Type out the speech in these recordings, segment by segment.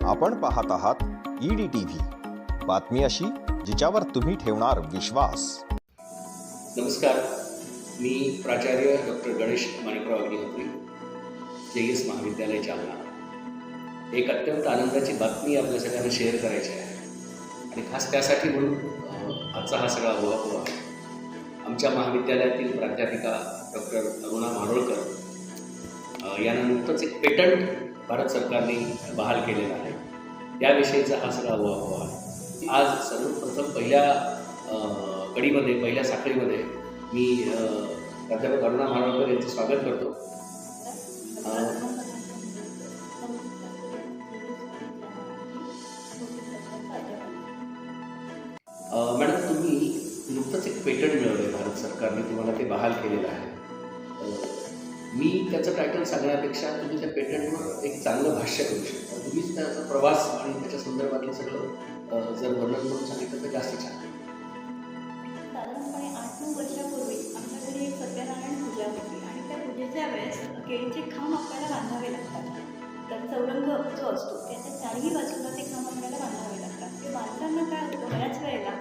आपण पाहत आहात ईडी टीव्ही बातमी अशी जिच्यावर तुम्ही ठेवणार विश्वास. नमस्कार. मी प्राचार्य डॉक्टर गणेश माणिकराव अग्निहोत्री जे एस महाविद्यालय जालना. एक अत्यंत आनंदाची बातमी आपल्या सगळ्यांना शेअर करायची आहे. आणि खास त्यासाठी म्हणून आजचा हा सगळा ओळख आमच्या महाविद्यालयातील प्राध्यापिका डॉक्टर अरुणा माडोळकर यांना नुकतंच एक पेटंट भारत सरकारने बहाल केलेला आहे. त्याविषयीचा हा सगळा ओळख आहे. आज सर्वप्रथम पहिल्या कडीमध्ये पहिल्या साखळीमध्ये मी प्राध्यापक अरुणा माडोळकर यांचं स्वागत करतो. मॅडम तुम्ही नुकतंच एक पेटंट मिळवलं आहे भारत सरकारने. तुम्हाला ते बहाल केलेलं आहे. मी त्याचं टायटल सांगण्यापेक्षा तुम्ही त्या पेटंटवर एक चांगलं भाष्य करू शकता. तुम्हीच त्याचा प्रवास आणि त्याच्या संदर्भातलं सगळं जर वर्णन करून सांगितलं तर जास्त छान साधारणपणे आठ नऊ वर्षापूर्वी आमच्या एक सत्यनारायण पूजा होती आणि त्या पूजेच्या वेळेस केळीचे खांब आपल्याला बांधावे लागतात. तर चौरंग जो असतो त्याच्या चारही बाजूला ते खांब आपल्याला बांधावे लागतात. ते बांधताना काय होतं बऱ्याच वेळेला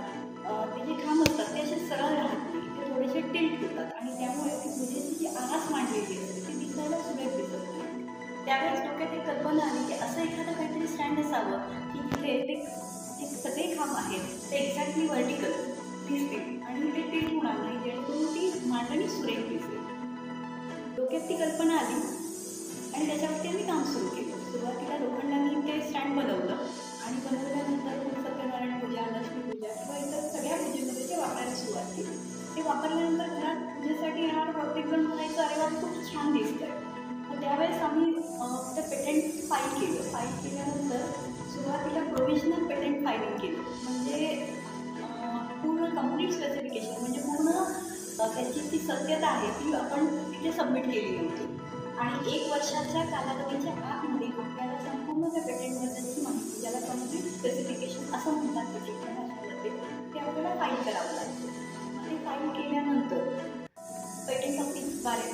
ते जे खांब असतात ते असे सरळ राहत नाही ते थोडेसे टिल्ट होतात आणि त्यामुळे ती पूजेची जी आरास मांडली त्यावेळेस डोक्यात एक कल्पना आली की असं एखादं काहीतरी स्टँड असावं की तिथे ते सगळे खांब आहेत. ते एक्झॅक्टली व्हर्टिकल दिसतील आणि ते टिल्ट होणार नाही जेणेकरून ती मांडणी सुरेख दिसेल. डोक्यात ती कल्पना आली आणि त्याच्यावरती आम्ही काम सुरू केलं. सुरुवातीला लोखंडांनी ते स्टँड बनवलं आणि बनवल्यानंतर मग सत्यनारायण पूजा लक्ष्मी पूजा किंवा इतर सगळ्या पूजेमध्ये ते वापरायला सुरुवात केली. ते वापरल्यानंतर घरात पूजेसाठी येणार प्रत्येकजण म्हणायचं अरे वा खूप छान दिसतंय. त्यावेळेस आम्ही ते पेटंट फाईल केलं. फाईल केल्यानंतर सुरुवातीला प्रोव्हिजनल पेटंट फायलिंग केलं. म्हणजे पूर्ण कंप्लीट स्पेसिफिकेशन म्हणजे पूर्ण त्याची जी सत्यता आहे ती आपण तिथे सबमिट केली होती. आणि एक वर्षाच्या कालावधीच्या आतमध्ये आपल्याला संपूर्ण त्या पेटंटबद्दलची माहिती ज्याला कंप्लीट स्पेसिफिकेशन असं म्हणतात पेटंटच्या भाषेमध्ये ते आपल्याला फाईल करावं लागतं. ते फाईल केल्यानंतर पेटंट ऑफिसद्वारे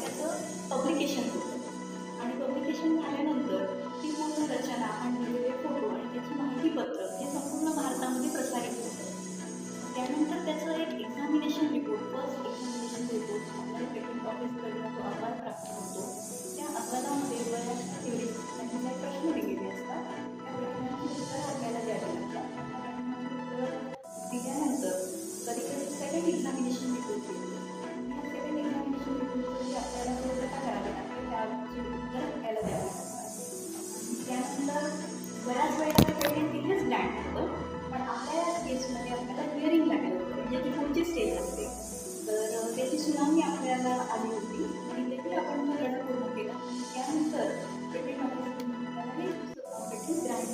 आणि झाल्यानंतर ती पूर्ण रचना आणि दिलेले फोटो आणि त्याची माहितीपत्र हे संपूर्ण भारतामध्ये प्रसारित होतं. त्यानंतर त्याचं एक एक्झामिनेशन रिपोर्ट वेळेला ते तिथेच लँड होतं. पण आपल्या केसमध्ये आपल्याला हिअरिंग लागलं होतं. म्हणजे ती पुढची स्टेज असते. तर त्याची सुनावणी आपल्याला आली होती. आणि देखील आपण तो लढा पूर्ण केला. त्यानंतर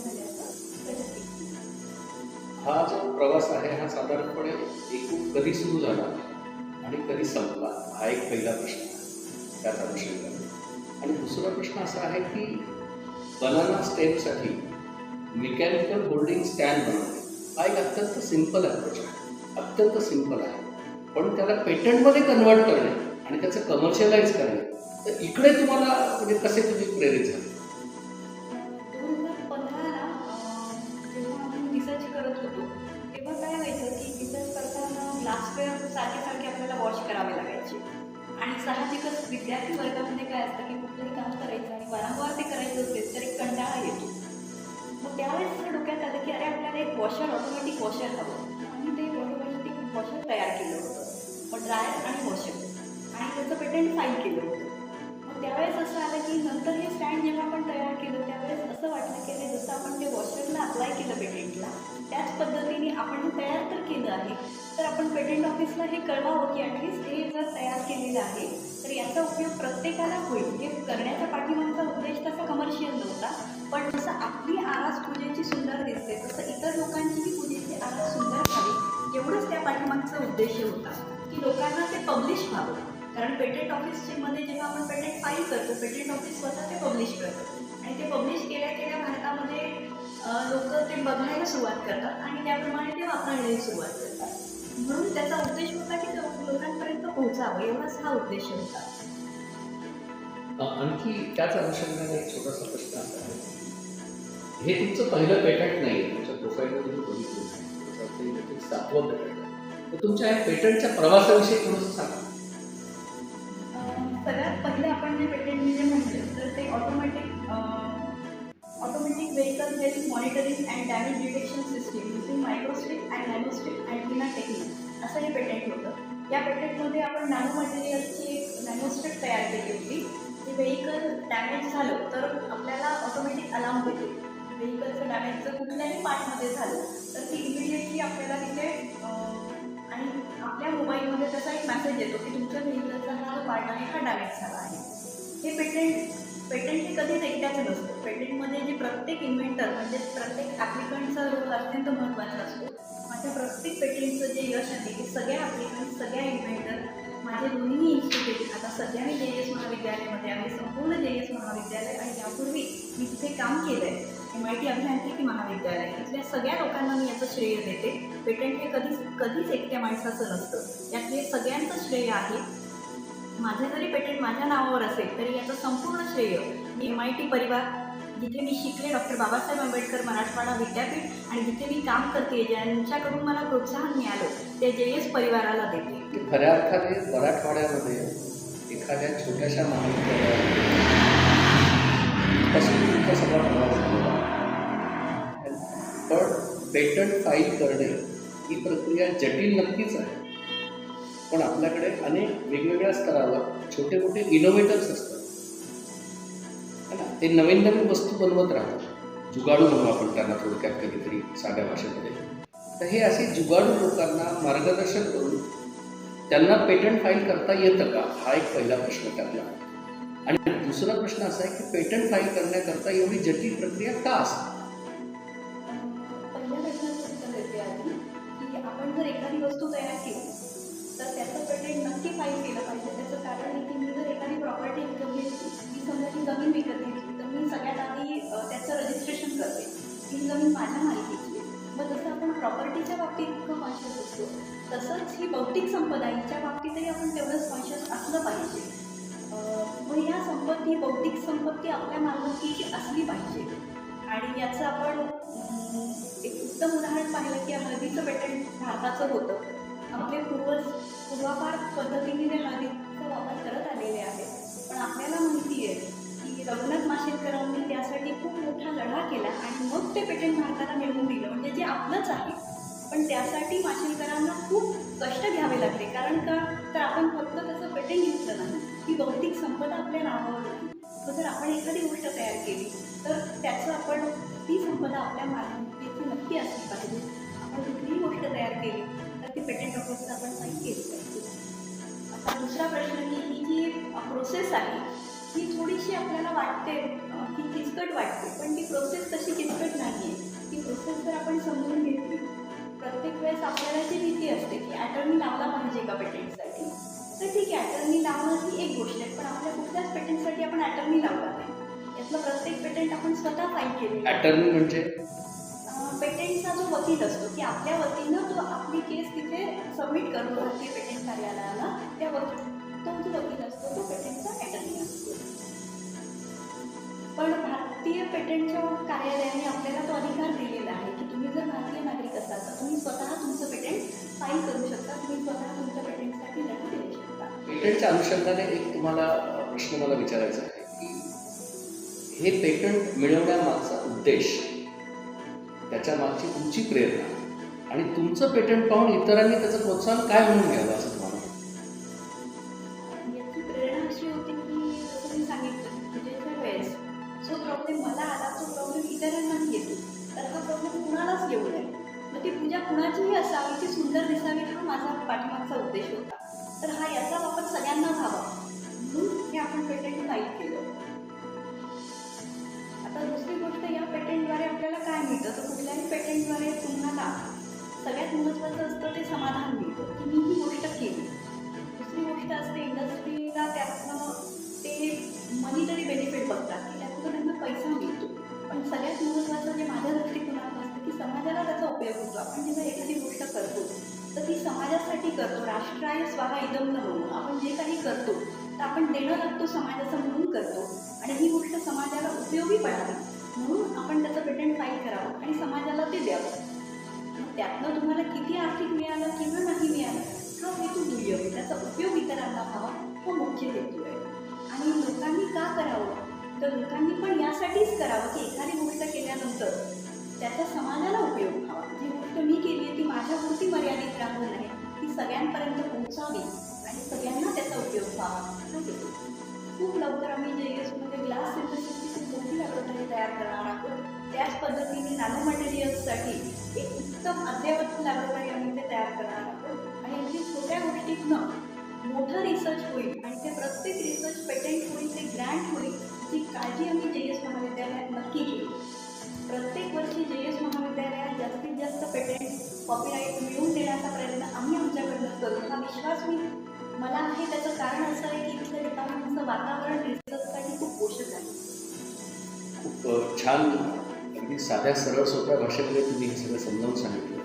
झाल्याचं हा जो प्रवास आहे हा साधारणपणे एकूण कधी सुरू झाला आणि कधी संपला? हा एक पहिला प्रश्न. त्याचा विषय आणि दुसरा प्रश्न असा आहे की बनाना स्टेपसाठी मेकॅनिकल होल्डिंग स्टँड बनवणे हा एक अत्यंत सिंपल अप्रोच आहे अत्यंत सिंपल आहे. पण त्याला पेटंटमध्ये कन्वर्ट करणे आणि त्याचं कमर्शियलाइज करणे तर इकडे तुम्हाला म्हणजे कसे तुम्ही प्रेरित झाले? करत होतो तेव्हा काय व्हायचं की करताना आपल्याला वॉश करावे लागायचे. आणि साहजिकच विद्यार्थी वर्गामध्ये काय असतं की कुठलंही काम करायचं आणि वारंवार ते करायचं असेल तर एक कंटाळा येतो. मग त्यावेळेस मला डोक्यात आलं की अरे आपल्याला एक वॉशर ऑटोमॅटिक वॉशर हवं. आणि ते ऑटोमॅटिक वॉशर तयार केलं होतं. मग ड्रायर आणि वॉशर आणि त्याचं पेटंट फाईल केलं होतं. मग त्यावेळेस असं आलं की नंतर हे स्टँड जेव्हा आपण तयार केलं त्यावेळेस असं वाटलं की अरे जसं आपण ते वॉशरला अप्लाय केलं पेटंटला त्याच पद्धतीने आपण तयार तर केलं आहे. तर आपण पेटंट ऑफिसला हे कळवावं की ॲटलिस्ट हे जर तयार केलेलं आहे तर याचा उपयोग प्रत्येकाला होईल. हे करण्याच्या पाठिंबाचा उद्देश तसा कमर्शियल नव्हता. पण जसं आपली आरास पूजेची सुंदर दिसते तसं इतर लोकांचीही पूजेची आरास सुंदर व्हावी एवढंच त्या पाठीमागचा उद्देश होता की लोकांना ते पब्लिश व्हावं. कारण पेटंट ऑफिसचे मध्ये जेव्हा आपण पेटंट फाईल करतो पेटंट ऑफिस स्वतः ते पब्लिश करतं. आणि ते पब्लिश केल्या केल्या भारतामध्ये लोक ते बघायला सुरुवात करतात आणि त्याप्रमाणे ते वापरायलाही सुरुवात करतात. म्हणून त्याचा उद्देश होता की लोकांपर्यंत पोहोचावं एवढाच हा उद्देश होता. आणखी त्याच अनुषंगाने एक छोटासा प्रश्न असा आहे. हे तुमचं पहिलं पेटंट नाही आहे. तुमच्या प्रोफाईलमध्ये बघितलं नाही सातवं पेटंट आहे. तर तुमच्या या पेटंटच्या प्रवासाविषयी थोडंसं सांगा. सगळ्यात पहिले आपण जे पेटंट म्हणजे जे म्हटलं तर ते automatic automatic vehicle health monitoring and damage detection system using microstrip and nanostrip and बिना टेक्निक असं हे पेटंट होतं. या पेटंटमध्ये आपण नॅनो मटेरियलची एक नॅनोस्ट्रिप तयार केली होती. ते व्हेकल डॅमेज झालं तर आपल्याला ऑटोमॅटिक अलार्म देते. व्हेकलचं डॅमेज जर कुठल्याही पार्टमध्ये झालं तर ती इमिडिएटली आपल्याला तिथे आणि आपल्या मोबाईलमध्ये त्याचा एक मेसेज येतो की तुमच्या व्हेकलचा हा पार्ट आहे हा डॅमेज झाला आहे. हे पेटेंट पेटेंट हे कधीच एकट्याचं नसतं. पेटेंटमध्ये जे प्रत्येक इन्व्हेंटर म्हणजे प्रत्येक ॲप्लिकंटचा रोल अत्यंत महत्त्वाचा असतो माझ्या प्रत्येक पेटेंटचं जे यश आहे ते सगळ्या ॲप्लिकंट सगळ्या इन्व्हेंटर माझे दोन्ही इन्स्टिट्यूट आता सध्या मी जे एस महाविद्यालयामध्ये आहे संपूर्ण जे एस महाविद्यालय आणि यापूर्वी मी तिथे काम केलं आहे एम आय टी अभियांत्रिकी महाविद्यालय. इथल्या सगळ्या लोकांना मी याचं श्रेय देते. पेटंट हे कधीच कधीच एकट्या माणसाचं नसतं. यातले सगळ्यांचं श्रेय आहे. माझे जरी पेटंट माझ्या नावावर असेल तरी याचं संपूर्ण श्रेय मी एम आय टी परिवार जिथे मी शिकले डॉक्टर बाबासाहेब आंबेडकर मराठवाडा विद्यापीठ आणि जिथे मी काम करते ज्यांच्याकडून मला प्रोत्साहन मिळालं ते जे एस परिवाराला देते. की खऱ्या अर्थाने मराठवाड्यामध्ये एखाद्या छोट्याशा महाविद्यालयापासून तुमचा सगळा पण पेटंट फाईल करणे ही प्रक्रिया जटिल नक्कीच आहे. पण आपल्याकडे अनेक वेगवेगळ्या स्तरावर छोटे मोठे इनोव्हेटर्स असतात. ते नवीन नवीन वस्तू बनवत राहतात. जुगाडू म्हणू आपण त्यांना थोडक्यात कधीतरी साध्या भाषेमध्ये. तर हे असे जुगाडू लोकांना मार्गदर्शन करून त्यांना पेटंट फाईल करता येतं का? हा एक पहिला प्रश्न त्यातला आणि दुसरा प्रश्न असा आहे की पेटंट फाईल करण्याकरता एवढी जटिल प्रक्रिया का असते? आपण जर एखादी वस्तू तयार केली तर त्याचं पेटंट नक्की फाईल केलं पाहिजे. त्याचं कारण आहे की मी जर एखादी प्रॉपर्टी विकत घेतली मी समजा ही जमीन विकत घेतली मी सगळ्यात आधी त्याचं रजिस्ट्रेशन करते. ही जमीन माझ्या मालकीची मग जसं आपण प्रॉपर्टीच्या बाबतीत इतकं कॉन्शियस असतो तसंच ही बौद्धिक संपदा हिच्या बाबतीतही आपण तेवढंच कॉन्शियस असलं पाहिजे. मग या संपत्ती बौद्धिक संपत्ती आपल्या मालमत्तेची असली पाहिजे. आणि याचं आपण एक उत्तम उदाहरण पाहिलं की हळदीचं पेटंट भारताचं होतं. आपले पूर्वज पूर्वापार पद्धतीने ते हळदीचा वापर करत आले. त्यासाठी खूप मोठा लढा केला आणि मग ते पेटंट भारताला मिळवून दिलं. म्हणजे जे आपलंच आहे. पण त्यासाठी माशेलकरांना खूप कष्ट घ्यावे लागले. कारण का? तर आपण फक्त त्याचं पेटंट घेतलं नाही. ती बौद्धिक संपदा आपल्या नावावर होती. जर आपण एखादी गोष्ट तयार केली तर त्याचं आपण ती संपदा आपल्या मालमत्तेची नक्की असली पाहिजे. आपण कुठलीही गोष्ट तयार केली तर ती पेटंट ऑफिसला आपण फाईल केली पाहिजे. आता दुसरा प्रश्न की ही जी प्रोसेस आहे ही थोडीशी आपल्याला वाटते की किचकट वाटते पण ती प्रोसेस तशी किचकट नाही आहे ती प्रोसेस जर आपण समजून घेतली प्रत्येक वेळेस आपल्याला जी भीती असते की अटर्नी लावला पाहिजे का पेटंटसाठी? तर ठीक आहे अटर्नी लावणं ही एक गोष्ट आहे पण आपल्या कुठल्याच पेटंटसाठी आपण अटर्नी लावला नाही. यातलं प्रत्येक पेटंट आपण स्वतः फाईल केले अटर्नी म्हणजे? पेटंटचा जो वकील असतो की आपल्या वतीनं तो आपली केस तिथे सबमिट करतो भारतीय पेटंट कार्यालयाला त्या वकील तो जो वकील असतो तो पेटंटचा भारतीय पेटंटच्या कार्यालयाने आपल्याला तो अधिकार दिलेला आहे की तुम्ही जर भारतीय नागरिक असाल तर तुम्ही स्वतः तुमचं पेटंट फाईल करू शकता. तुम्ही स्वतः तुमच्या पेटंटसाठी लढा देऊ शकता. पेटंटच्या अनुषंगाने एक तुम्हाला प्रश्न मला विचारायचा आहे की हे पेटंट मिळवण्यामागचा उद्देश त्याच्या मागची तुमची प्रेरणा आणि तुमचं पेटंट पाहून इतरांनी त्याचं प्रोत्साहन काय म्हणून घ्यावं असं प्रॉब्लेम आहे. मग ती पूजा कुणाचीही असावी ती सुंदर दिसावी हा माझा पाठीमागचा उद्देश होता. तर हा याचा वापर सगळ्यांना व्हावा. म्हणून हे आपण पेटंट फाईल केलं. आता दुसरी गोष्ट या पेटंटद्वारे आपल्याला काय मिळतं? तर कुठल्याही पेटंटद्वारे तुम्हाला सगळ्यात महत्त्वाचं असतं ते समाधान मिळतं. पडावी म्हणून आपण त्याचं पेटंट फाईल करावं आणि समाजाला ते द्यावं. त्यातनं तुम्हाला किती आर्थिक मिळालं किंवा नाही मिळालं हा हेतू दुय्यम त्याचा उपयोग इतरांना व्हावा हा मुख्य हेतू आहे. आणि लोकांनी का करावं? तर लोकांनी पण यासाठीच करावं की एखादी गोष्ट केल्यानंतर त्याचा समाजाला उपयोग व्हावा. जी गोष्ट मी केली आहे ती माझ्यापुरती मर्यादित राहू नये ती सगळ्यांपर्यंत पोहोचावी आणि सगळ्यांना त्याचा उपयोग व्हावा. हा हेतू. खूप लवकर आम्ही जे एसमध्ये ग्लास सिंथेसिसची मोठी लॅबोरेटरी तयार करणार आहोत. त्याच पद्धतीने नॅनो मटेरियल्ससाठी एक उत्तम अद्ययावत लॅबोरेटरी आम्ही ते तयार करणार आहोत. आणि अगदी छोट्या गोष्टीतनं मोठं रिसर्च होईल आणि ते प्रत्येक रिसर्च पेटंट होईल ते ग्रँट होईल ती काळजी आम्ही जे एस महाविद्यालयात नक्की घेऊ. प्रत्येक वर्षी जे एस महाविद्यालयात जास्तीत जास्त पेटंट कॉपीराईट मिळवून देण्याचा प्रयत्न आम्ही आमच्याकडनं करू. हा विश्वास मी मला आहे त्याचं कारण असं आहे की इथलं डिपार्टमेंटचं वातावरण रिसर्चसाठी खूप पोषक आहे. खूप छान अगदी साध्या सरळ सोप्या भाषेमध्ये तुम्ही हे सगळं समजावून सांगितलं.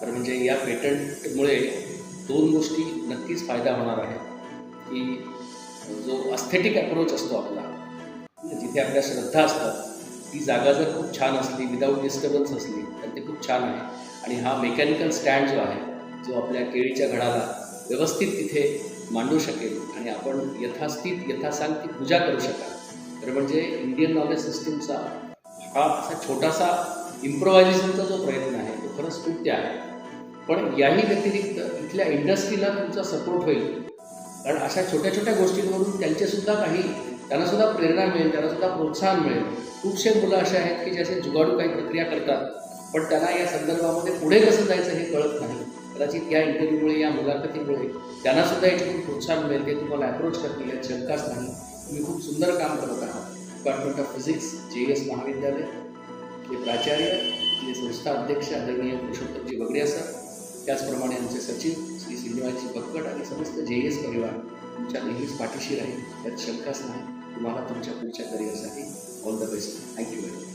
खरं म्हणजे या पेटंटमुळे दोन गोष्टी नक्कीच फायदा होणार आहे. की जो अस्थेटिक अप्रोच असतो आपला जिथे आपल्या श्रद्धा असतात ती जागा जर खूप छान असली विदाऊट डिस्टर्बन्स असली तर ते खूप छान आहे. आणि हा मेकॅनिकल स्टँड जो आहे जो आपल्या केळीच्या घडाला व्यवस्थित तिथे मांडू शकेल आणि आपण यथास्थित यथासांग ती पूजा करू शकाल. तर म्हणजे इंडियन नॉलेज सिस्टीमचा हा असा छोटासा इम्प्रोव्हायझेशनचा जो प्रयत्न आहे तो खरंच स्तुत्य आहे. पण याही व्यतिरिक्त इथल्या इंडस्ट्रीला तुमचा सपोर्ट होईल. कारण अशा छोट्या छोट्या गोष्टींवरून त्यांचेसुद्धा काही त्यांनासुद्धा प्रेरणा मिळेल त्यांनासुद्धा प्रोत्साहन मिळेल. खूपसे मुलं असे आहेत की जे असे जुगाडू काही प्रक्रिया करतात पण त्यांना या संदर्भामध्ये पुढे कसं जायचं हे कळत नाही. कदाचित या इंटरव्ह्यूमुळे या मुलाखतीमुळे त्यांनासुद्धा याच्यातून प्रोत्साहन मिळेल. ते तुम्हाला अप्रोच करतील यात शंकाच नाही. तुम्ही खूप सुंदर काम करत आहात. Department of physics J S महाविद्यालय. हे प्राचार्य जे संस्था अध्यक्ष आदरणीय पुरुषोत्तमजी बगडे असतात. त्याचप्रमाणे आमचे सचिव श्री श्रीनिवासजी भक्कड आणि समस्त जे एस परिवार तुमच्या नेहमीच पाठीशी राहील. यात शंकाच नाही. तुम्हाला तुमच्या पुढच्या करिअरसाठी all the best thank you very much